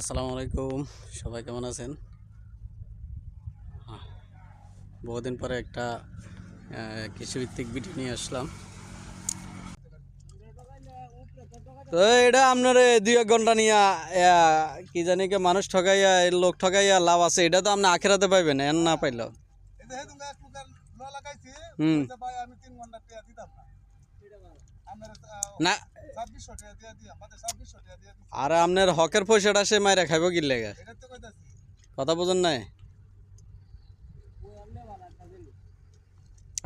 আসসালামু আলাইকুম। সবাই কেমন আছেন? বহুদিন পরে একটা কৃষিভিত্তিক ভিডিও নিয়ে আসলাম। তো এটা আপনার দুই এক ঘণ্টা নিয়ে কি জানি কে মানুষ ঠকাইয়া লোক ঠকাইয়া লাভ আছে এটা তো আপনি আখেরাতে পাইবেন এন না পাইলেও। এটা হেতু এক প্রকার ল লাগাইছি হুম। না। আর আপনার হকের পয়সাটা সে মাইরা খাইব কি লেগে? কথা বোঝেন নাই?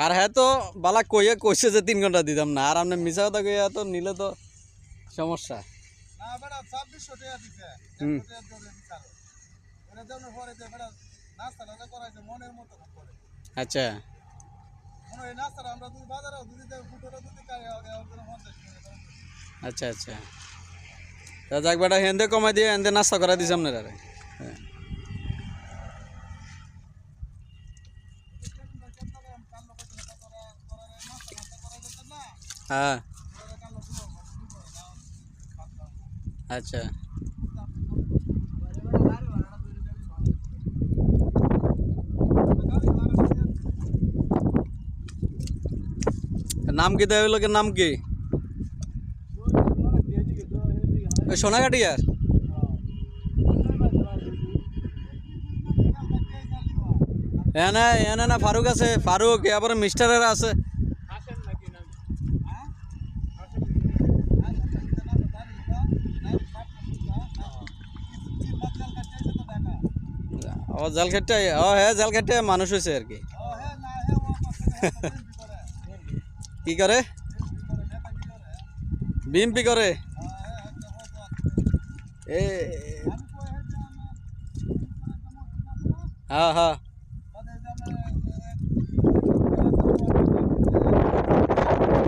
আর হ্যাঁ তো বালা কইয়া কইছে যে তিন ঘণ্টা দিতাম না আর আপনি মিশা কথা কইয়া তো নিলে তো সমস্যা। আচ্ছা। আচ্ছা আচ্ছা। তা যাক বেটা হেন্দে কমাই দিয়ে হেন্দে নাস্তা করা দিছে আপনার। আরে হ্যাঁ। হ্যাঁ। আচ্ছা। নাম কি দেয় লোকের নাম কি? ওই সোনাঘাটি আর? এনে এনে না ফারুক আছে, ফারুক এবার মিস্টারের আছে। ও, জাল খেটে, ও হ্যাঁ জাল খেটে মানুষ হয়েছে আর কি ও হ্যাঁ না হ্যাঁ ও আমার সাথে কি করে? বিএমপি করে? এ হ্যাঁ হ্যাঁ।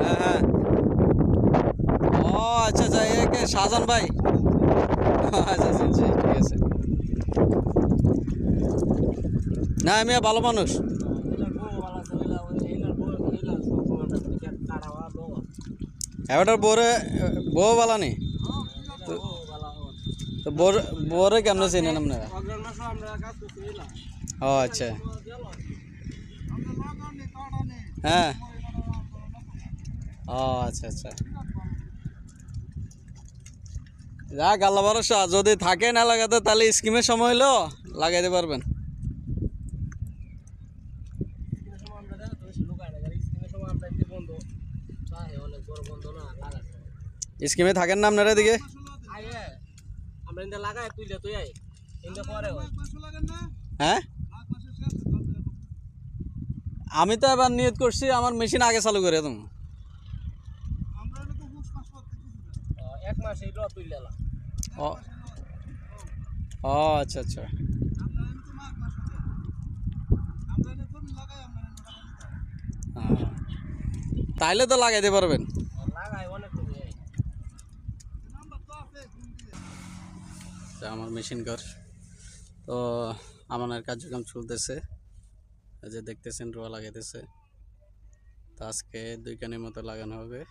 হ্যাঁ হ্যাঁ। ও আচ্ছা আচ্ছা এ কে? শাহজান ভাই। আচ্ছা আচ্ছা আচ্ছা, ঠিক আছে। না আমি ভালো মানুষ। এবার বোরে বউ বালা নি তো বোর বোরে কেমন চিনেন আপনারা? ও আচ্ছা। হ্যাঁ। ও আচ্ছা আচ্ছা। যাক, আল্লাহ ভরসা। যদি থাকে না লাগাতে, তাহলে স্কিমের সময় হলো লাগাইতে পারবেন। স্কিমে থাকেন না আপনারা এদিকে? তুইলে হয়? হ্যাঁ। আমি তো এবার নিয়ত করছি, আমার মেশিন আগে চালু করে তুমি আমরা হলে তো হুশ মাস করতে কিছু না। এক মাস এই ল তুইলে লা ও ও আচ্ছা আচ্ছা আমরা এনে তো মাঘ মাস হতে। আমরা এনে জমি লাগাই আমরা এনে টাকা দিতে হবে। হ্যাঁ। তাইলে তো লাগাইতে পারবেন লাগাই অনেক তুমি আই নাম্বার তো আছে ফোন দিয়ে। তো আমার মেশিন ঘর। তো আমার কার্যক্রম চলতেছে। যে দেখতেছেন, রোয়া লাগাইতেছে। তো আজকে দুই কানের মতো লাগানো হবে।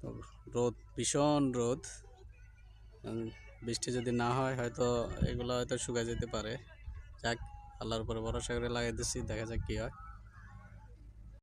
তো রোদ, ভীষণ রোদ। বৃষ্টি যদি না হয়, হয়তো এগুলো হয়তো শুকায় যেতে পারে। যাক, আল্লাহর উপরে ভরসা করে লাগাইতেছি, দেখা যাক কী হয়।